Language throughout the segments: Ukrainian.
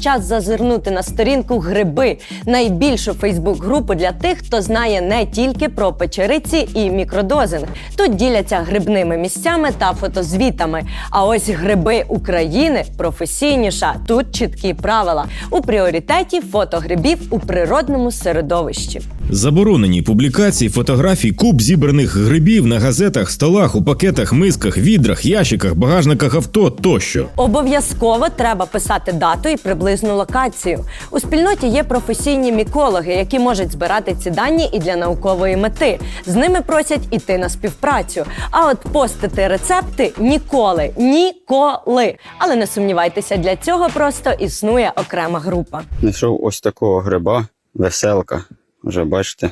час зазирнути на сторінку гриби, найбільшу Фейсбук-групу для тих, хто знає не тільки про печериці і мікродозинг. Тут діляться грибними місцями та фотозвітами. А ось гриби України професійніша. Тут чіткі правила. У пріоритеті фото грибів у природному середовищі. Заборонені публікації фотографій куб зібраних грибів на газетах, столах, у пакетах, мисках, відрах, ящиках, багажниках авто тощо. Обов'язково треба писати дату і приблизну локацію. У спільноті є професійні мікологи, які можуть збирати ці дані і для наукової мети. З ними просять іти на співпрацю. А от постити рецепти ніколи, ніколи. Але не сумнівайтеся, для цього просто існує окрема група. Знайшов ось такого гриба, веселка. Вже бачите,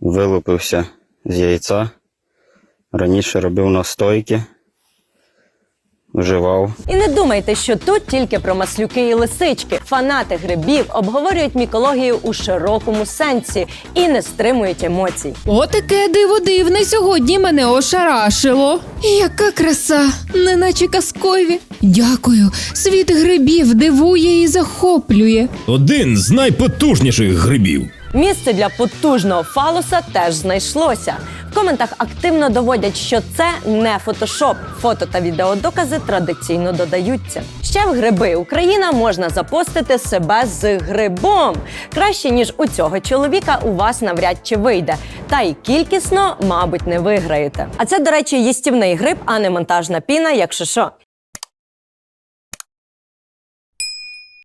вилупився з яйця. Раніше робив настойки, вживав. І не думайте, що тут тільки про маслюки і лисички. Фанати грибів обговорюють мікологію у широкому сенсі і не стримують емоцій. Отаке диво дивне сьогодні мене ошарашило. Яка краса, неначе казкові. Дякую. Світ грибів дивує і захоплює. Один з найпотужніших грибів. Місце для потужного фалуса теж знайшлося. В коментах активно доводять, що це не фотошоп. Фото та відеодокази традиційно додаються. Ще в гриби Україна можна запостити себе з грибом. Краще ніж у цього чоловіка у вас навряд чи вийде. Та й кількісно, мабуть, не виграєте. А це, до речі, їстівний гриб, а не монтажна піна, якщо що.